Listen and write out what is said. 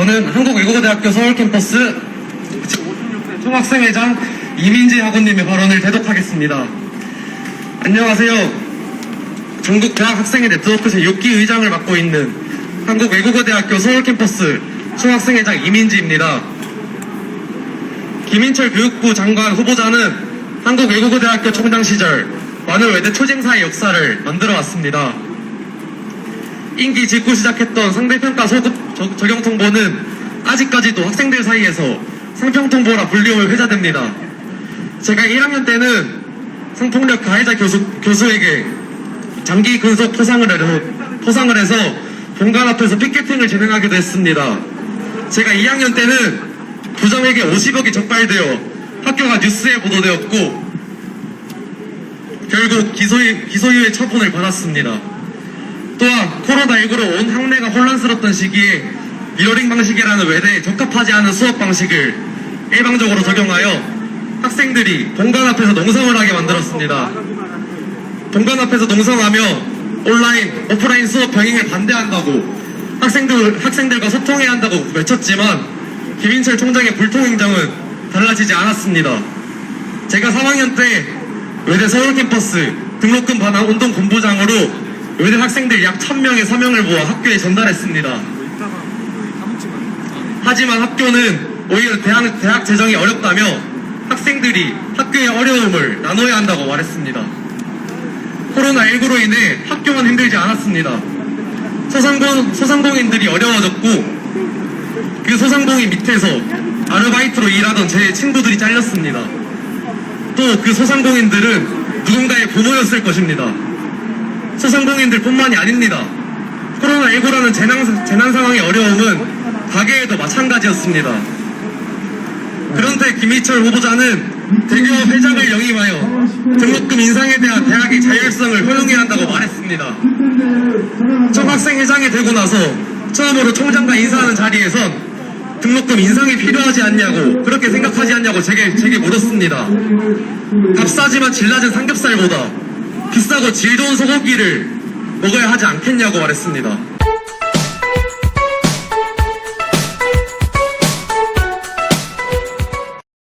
저는 한국외국어대학교 서울 캠퍼스 제56대 총학생회장 이민재 학원님의 발언을 대독하겠습니다. 안녕하세요. 전국 대학 학생회 네트워크 제6기 의장을 맡고 있는 한국외국어대학교 서울 캠퍼스 총학생회장 이민지입니다. 김인철 교육부 장관 후보자는 한국외국어대학교 총장 시절 많은 외대 초쟁사의 역사를 만들어 왔습니다. 임기 짓고 시작했던 상대평가 소급 저- 적용 통보는 아직까지도 학생들 사이에서 상평통보라 불리움을 회자됩니다. 제가 1학년 때는 성폭력 가해자 교수, 교수에게 장기 근속 포상을 해서, 포상을 해서 본관 앞에서 피켓팅을 진행하기도 했습니다. 제가 2학년 때는 부정에게 50억이 적발되어 학교가 뉴스에 보도되었고 결국 기소유, 기소유예 처분을 받았습니다. 또한 코로 나19로 온 학내가 혼란스럽던 시기에 미러링 방식이라는 외대에 적합하지 않은 수업 방식을 일방적으로 적용하여 학생들이 본관 앞에서 농성을 하게 만들었습니다. 본관 앞에서 농성하며 온라인, 오프라인 수업 병행을 반대한다고 학생들, 학생들과 소통해야 한다고 외쳤지만 김인철 총장의 불통 행정은 달라지지 않았습니다. 제가 3학년 때 외대 서울 캠퍼스 등록금 반환 운동 본부장으로 외대 학생들 약 1000명의 서명을 모아 학교에 전달했습니다. 하지만 학교는 오히려 대학, 대학 재정이 어렵다며 학생들이 학교의 어려움을 나눠야 한다고 말했습니다. 코로나19로 인해 학교만 힘들지 않았습니다. 소상공, 소상공인들이 어려워졌고 그 소상공인 밑에서 아르바이트로 일하던 제 친구들이 잘렸습니다. 또 그 소상공인들은 누군가의 부모였을 것입니다. 소상공인들 뿐만이 아닙니다. 코로나19라는 재난, 재난 상황의 어려움은 가게에도 마찬가지였습니다. 그런데 김희철 후보자는 대기업 회장을 영입하여 등록금 인상에 대한 대학의 자율성을 허용해야 한다고 말했습니다. 총학생 회장이 되고 나서 처음으로 총장과 인사하는 자리에선 등록금 인상이 필요하지 않냐고 그렇게 생각하지 않냐고 제게 제게 물었습니다. 값싸지만 질 낮은 삼겹살보다 비싸고 질 좋은 소고기를 먹어야 하지 않겠냐고 말했습니다.